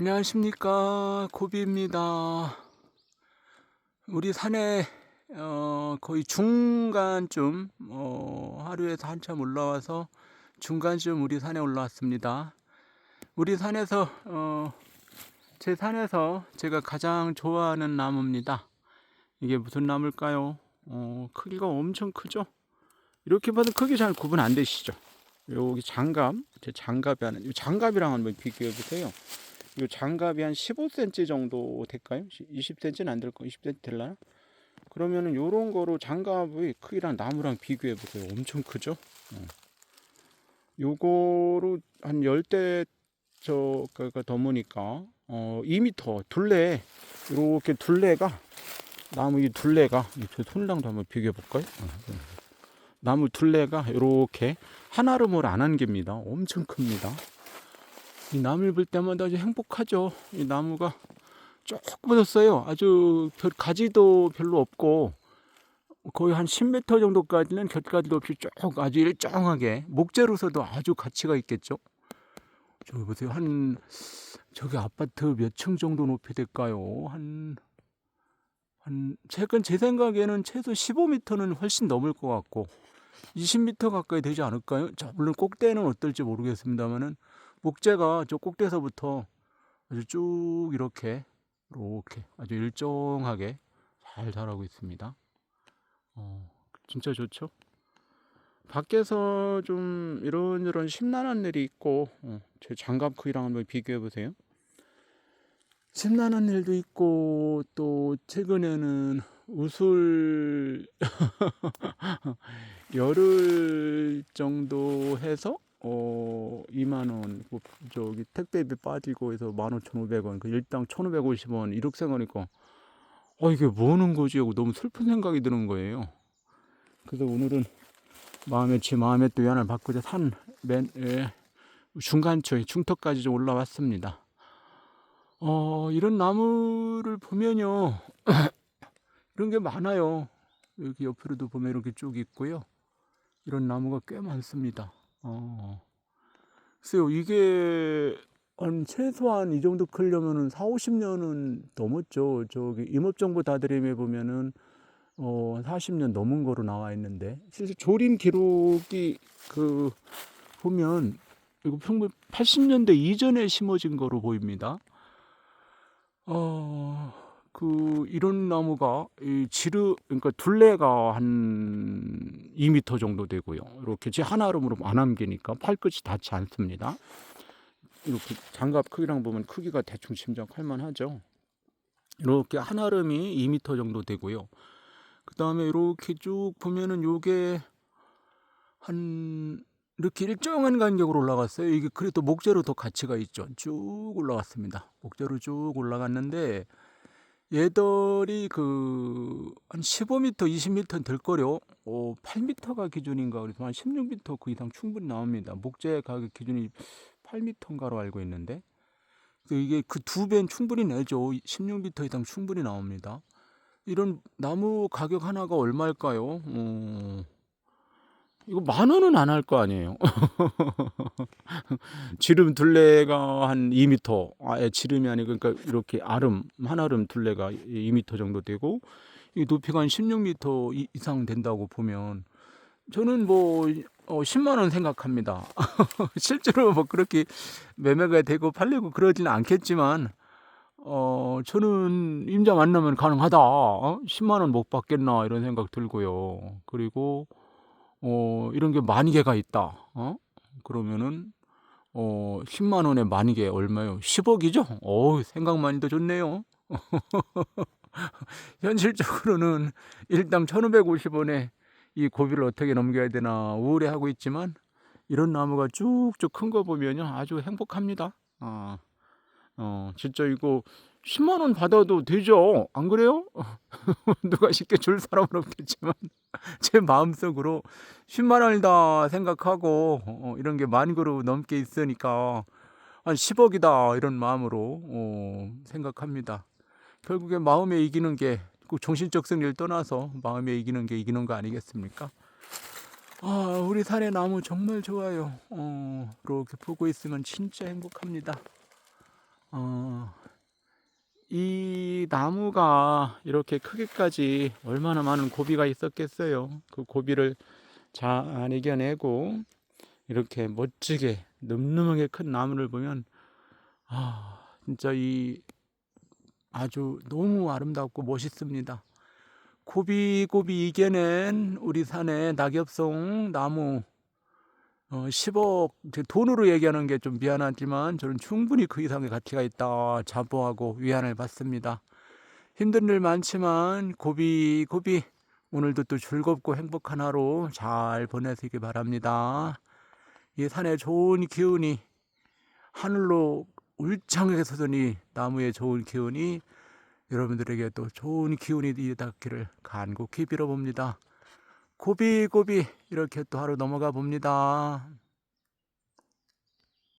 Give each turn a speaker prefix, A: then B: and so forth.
A: 안녕하십니까 고비입니다. 우리 산에 어, 거의 중간쯤 어, 하루에서 한참 올라와서 중간쯤 우리 산에 올라왔습니다. 우리 산에서 어, 제 산에서 제가 가장 좋아하는 나무입니다. 이게 무슨 나무일까요? 어, 크기가 엄청 크죠? 이렇게 봐도 크기 잘 구분 안 되시죠? 여기 장갑, 제 장갑이 하는, 이 장갑이랑 한번 비교해 보세요. 이 장갑이 한 15cm 정도 될까요? 20cm는 안 될 거, 20cm 될라나? 그러면은 요런 거로 장갑의 크기랑 나무랑 비교해 보세요. 엄청 크죠? 어. 요거로 한 10대 저가 넘으니까 어 2m 둘레 이렇게 둘레가 나무 이 둘레가 저 손랑도 한번 비교해 볼까요? 어, 어. 나무 둘레가 이렇게 한아름을 안 한 개입니다. 엄청 큽니다. 이 나무를 볼 때마다 아주 행복하죠. 이 나무가 쭉 뻗었어요. 아주 별, 가지도 별로 없고 거의 한 10m 정도까지는 곁가지도 없이 쭉 아주 일정하게 목재로서도 아주 가치가 있겠죠. 저기 보세요. 한 저기 아파트 몇 층 정도 높이 될까요? 한, 한, 최근 제 생각에는 최소 15m는 훨씬 넘을 것 같고, 20m 가까이 되지 않을까요? 저, 물론 꼭대는 어떨지 모르겠습니다만은, 목재가 저 꼭대에서부터 아주 쭉 이렇게, 이렇게 아주 일정하게 잘 자라고 있습니다. 어, 진짜 좋죠? 밖에서 좀 이런저런 심란한 일이 있고, 어, 제 장갑 크기랑 한번 비교해 보세요. 심란한 일도 있고 또 최근에는 우술 열흘 정도 해서 어 2만 원뭐 저기 택배비 빠지고 해서 15,500원 그 일당 1,550원 이렇게 생각하니까 어 이게 뭐는 거지 하고 너무 슬픈 생각이 드는 거예요. 그래서 오늘은 마음에 제 마음에 또 연을 바꾸자 산맨 예, 중간초에 중턱까지 좀 올라왔습니다. 어, 이런 나무를 보면요. 이런 게 많아요. 여기 옆으로도 보면 이렇게 쭉 있고요. 이런 나무가 꽤 많습니다. 어. 글쎄요, 이게 한 최소한 이 정도 크려면은 4, 50년은 넘었죠. 저기 임업정보 다드림에 보면은 어, 40년 넘은 거로 나와 있는데 실제 조림 기록이 그 보면 이거 평균 80년대 이전에 심어진 거로 보입니다. 어, 그 이런 나무가 이 지르 그러니까 둘레가 한 2m 정도 되고요. 이렇게 제 하나름으로 안 남기니까 팔끝이 닿지 않습니다. 이렇게 장갑 크기랑 보면 크기가 대충 짐작할 만하죠. 이렇게 한아름이 2m 정도 되고요. 그 다음에 이렇게 쭉 보면은 요게 한 이렇게 일정한 간격으로 올라갔어요. 이게 그래도 목재로 더 가치가 있죠. 쭉 올라갔습니다. 목재로 쭉 올라갔는데 얘들이 그 한 15m, 20m 될 거려. 어, 8m가 기준인가 그래서 한 16m 그 이상 충분히 나옵니다. 목재 가격 기준이 8m인가로 알고 있는데 이게 그 두 배는 충분히 내죠. 16m 이상 충분히 나옵니다. 이런 나무 가격 하나가 얼마일까요? 어... 이거 만 원은 안 할 거 아니에요. 지름 둘레가 한 2m. 아예 지름이 아니고 그러니까 이렇게 아름 한 아름 둘레가 2m 정도 되고 이 높이가 한 16m 이상 된다고 보면 저는 뭐 어, 10만 원 생각합니다. 실제로 뭐 그렇게 매매가 되고 팔리고 그러지는 않겠지만 어, 저는 임자 만나면 가능하다. 어? 10만 원 못 받겠나 이런 생각 들고요. 그리고 어, 이런 게 만 개가 있다. 어? 그러면은 어, 10만 원에 만 개 얼마요? 10억이죠? 어, 생각만 해도 좋네요. 현실적으로는 일당 1,550원에 이 고비를 어떻게 넘겨야 되나 우울해하고 있지만 이런 나무가 쭉쭉 큰 거 보면요 아주 행복합니다. 어, 어, 진짜 이거 10만 원 받아도 되죠. 안 그래요? 누가 쉽게 줄 사람은 없겠지만 제 마음속으로 10만 원이다 생각하고 어, 이런 게 만 그루 넘게 있으니까 한 10억이다 이런 마음으로 어, 생각합니다. 결국에 마음에 이기는 게 꼭 정신적 승리를 떠나서 마음에 이기는 게 이기는 거 아니겠습니까? 아, 우리 산의 나무 정말 좋아요. 어, 이렇게 보고 있으면 진짜 행복합니다. 어, 이 나무가 이렇게 크기까지 얼마나 많은 고비가 있었겠어요. 그 고비를 잘 이겨내고 이렇게 멋지게 늠름하게 큰 나무를 보면 아 진짜 이 아주 너무 아름답고 멋있습니다. 고비고비 이겨낸 우리 산의 낙엽송 나무 어, 10억 이제 돈으로 얘기하는 게 좀 미안하지만 저는 충분히 그 이상의 가치가 있다 자부하고 위안을 받습니다. 힘든 일 많지만 고비 고비 오늘도 또 즐겁고 행복한 하루 잘 보내시기 바랍니다. 이 산에 좋은 기운이 하늘로 울창하게 솟으니 나무에 좋은 기운이 여러분들에게 또 좋은 기운이 닿기를 간곡히 빌어봅니다. 고비고비 이렇게 또 하루 넘어가 봅니다.